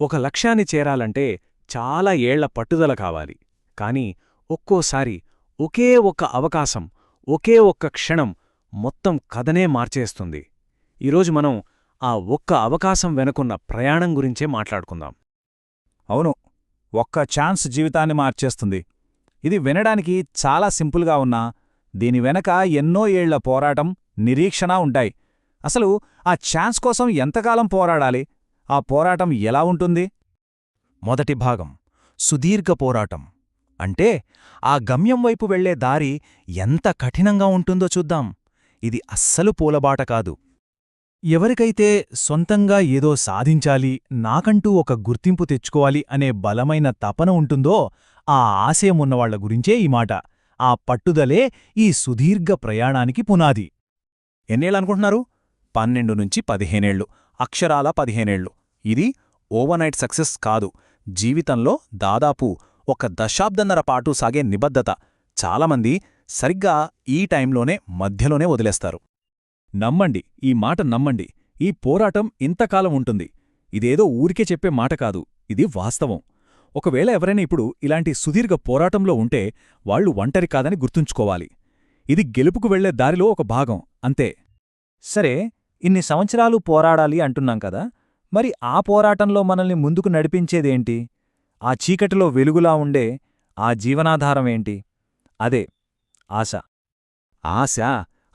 ఒక లక్ష్యాన్ని చేరాలంటే చాలా ఏళ్ళ పట్టుదల కావాలి. కాని ఒక్కోసారి ఒకే ఒక్క అవకాశం ఒకే ఒక్క క్షణం మొత్తం కథనే మార్చేస్తుంది. ఈరోజు మనం ఆ ఒక్క అవకాశం వెనుకున్న ప్రయాణం గురించే మాట్లాడుకుందాం. అవును ఒక్క ఛాన్స్ జీవితాన్ని మార్చేస్తుంది. ఇది వినడానికి చాలా సింపుల్గా ఉన్నా దీని వెనక ఎన్నో ఏళ్ళ పోరాటం నిరీక్షణ ఉంటాయి. అసలు ఆ ఛాన్స్ కోసం ఎంతకాలం పోరాడాలి? ఆ పోరాటం ఎలా ఉంటుంది? మొదటి భాగం సుదీర్ఘ పోరాటం. అంటే ఆ గమ్యం వైపు వెళ్ళే దారి ఎంత కఠినంగా ఉంటుందో చూద్దాం. ఇది అస్సలు పూలబాట కాదు. ఎవరికైతే సొంతంగా ఏదో సాధించాలి నాకంటూ ఒక గుర్తింపు తెచ్చుకోవాలి అనే బలమైన తపన ఉంటుందో ఆ ఆశయం ఉన్నవాళ్ళ గురించే ఈ మాట. ఆ పట్టుదలే ఈ సుదీర్ఘ ప్రయాణానికి పునాది. ఎన్నేళ్ళనుకుంటున్నారు పన్నెండు నుంచి పదిహేనేళ్ళు అక్షరాల పదిహేనేళ్ళు ఇది ఓవర్నైట్ సక్సెస్ కాదు. జీవితంలో దాదాపు ఒక దశాబ్దన్నర పాటు సాగే నిబద్ధత. చాలామంది సరిగ్గా ఈ టైంలోనే మధ్యలోనే వదిలేస్తారు. నమ్మండి ఈ మాట నమ్మండి. ఈ పోరాటం ఇంతకాలం ఉంటుంది. ఇదేదో ఊరికే చెప్పే మాట కాదు. ఇది వాస్తవం. ఒకవేళ ఎవరైనా ఇప్పుడు ఇలాంటి సుదీర్ఘ పోరాటంలో ఉంటే వాళ్ళు ఒంటరి కాదని గుర్తుంచుకోవాలి. ఇది గెలుపుకు వెళ్ళే దారిలో ఒక భాగం. అంతే. సరే ఇన్ని సంవత్సరాలు పోరాడాలి అంటున్నాం కదా మరి ఆ పోరాటంలో మనల్ని ముందుకు నడిపించేదేంటి? ఆ చీకటిలో వెలుగులా ఉండే ఆ జీవనాధారమేంటి అదే ఆశ. ఆశ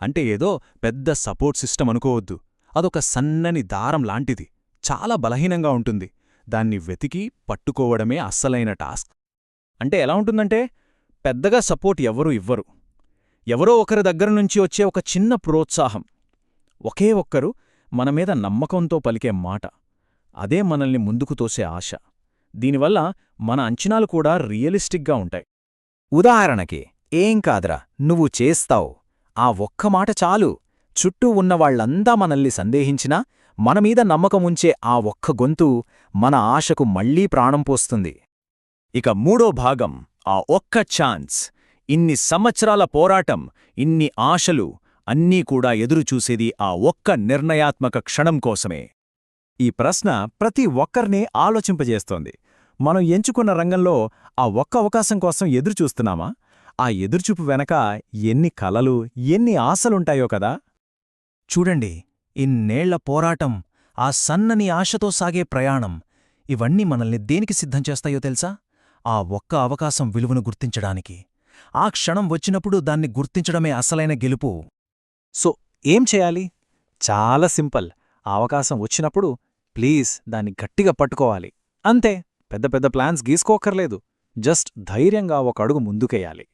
అంటే ఏదో పెద్ద సపోర్ట్ సిస్టమ్ అనుకోవద్దు. అదొక సన్నని దారం లాంటిది. చాలా బలహీనంగా ఉంటుంది. దాన్ని వెతికి పట్టుకోవడమే అస్సలైన టాస్క్. అంటే ఎలా ఉంటుందంటే పెద్దగా సపోర్ట్ ఎవరూ ఇవ్వరు. ఎవరో ఒకరి దగ్గర నుంచి వచ్చే ఒక చిన్న ప్రోత్సాహం. ఒకే ఒక్కరు మనమీద నమ్మకంతో పలికే మాట. అదే మనల్ని ముందుకు తోసే ఆశ. దీనివల్ల మన అంచనాలు కూడా రియలిస్టిక్గా ఉంటాయి. ఉదాహరణకి ఏం కాదురా నువ్వు చేస్తావు. ఆ ఒక్క మాట చాలు. చుట్టూ ఉన్నవాళ్ళంతా మనల్ని సందేహించినా మనమీద నమ్మకముంచే ఆ ఒక్క గొంతు మన ఆశకు మళ్ళీ ప్రాణం పోస్తుంది. ఇక మూడో భాగం ఆ ఒక్క ఛాన్స్. ఇన్ని సంవత్సరాల పోరాటం ఇన్ని ఆశలు అన్నీ కూడా ఎదురుచూసేది ఆ ఒక్క నిర్ణయాత్మక క్షణం కోసమే. ఈ ప్రశ్న ప్రతి ఒక్కర్నే ఆలోచింపజేస్తోంది. మనం ఎంచుకున్న రంగంలో ఆ ఒక్క అవకాశం కోసం ఎదురుచూస్తున్నామా ఆ ఎదురుచూపు వెనక ఎన్ని కలలు ఎన్ని ఆశలుంటాయో కదా? చూడండి ఇన్నేళ్ళ పోరాటం ఆ సన్నని ఆశతో సాగే ప్రయాణం ఇవన్నీ మనల్ని దేనికి సిద్ధం చేస్తాయో తెలుసా? ఆ ఒక్క అవకాశం విలువను గుర్తించడానికి. ఆ క్షణం వచ్చినప్పుడు దాన్ని గుర్తించడమే అసలైన గెలుపు. సో ఏం చేయాలి? చాలా సింపుల్. ఆ అవకాశం వచ్చినప్పుడు ప్లీజ్ దాన్ని గట్టిగా పట్టుకోవాలి. అంతే. పెద్ద పెద్ద ప్లాన్స్ గీసుకోకర్లేదు జస్ట్ ధైర్యంగా ఒక అడుగు ముందుకేయాలి.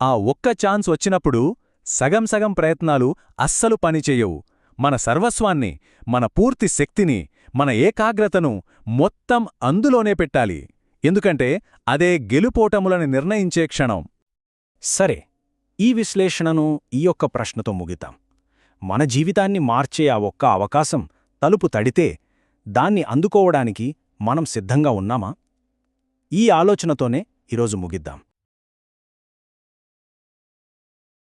ఆ ఒక్క ఛాన్స్ వచ్చినప్పుడు సగం సగం ప్రయత్నాలు అస్సలు పనిచెయ్యవు మన సర్వస్వాన్ని మన పూర్తి శక్తిని మన ఏకాగ్రతను మొత్తం అందులోనే పెట్టాలి. ఎందుకంటే అదే గెలుపోటములను నిర్ణయించే క్షణం. సరే. ఈ విశ్లేషణను ఈ యొక్క ప్రశ్నతో ముగితాం మన జీవితాన్ని మార్చే ఆ ఒక్క అవకాశం తలుపు తడితే దాన్ని అందుకోవడానికి మనం సిద్ధంగా ఉన్నామా? ఈ ఆలోచనతోనే ఈరోజు ముగిద్దాం.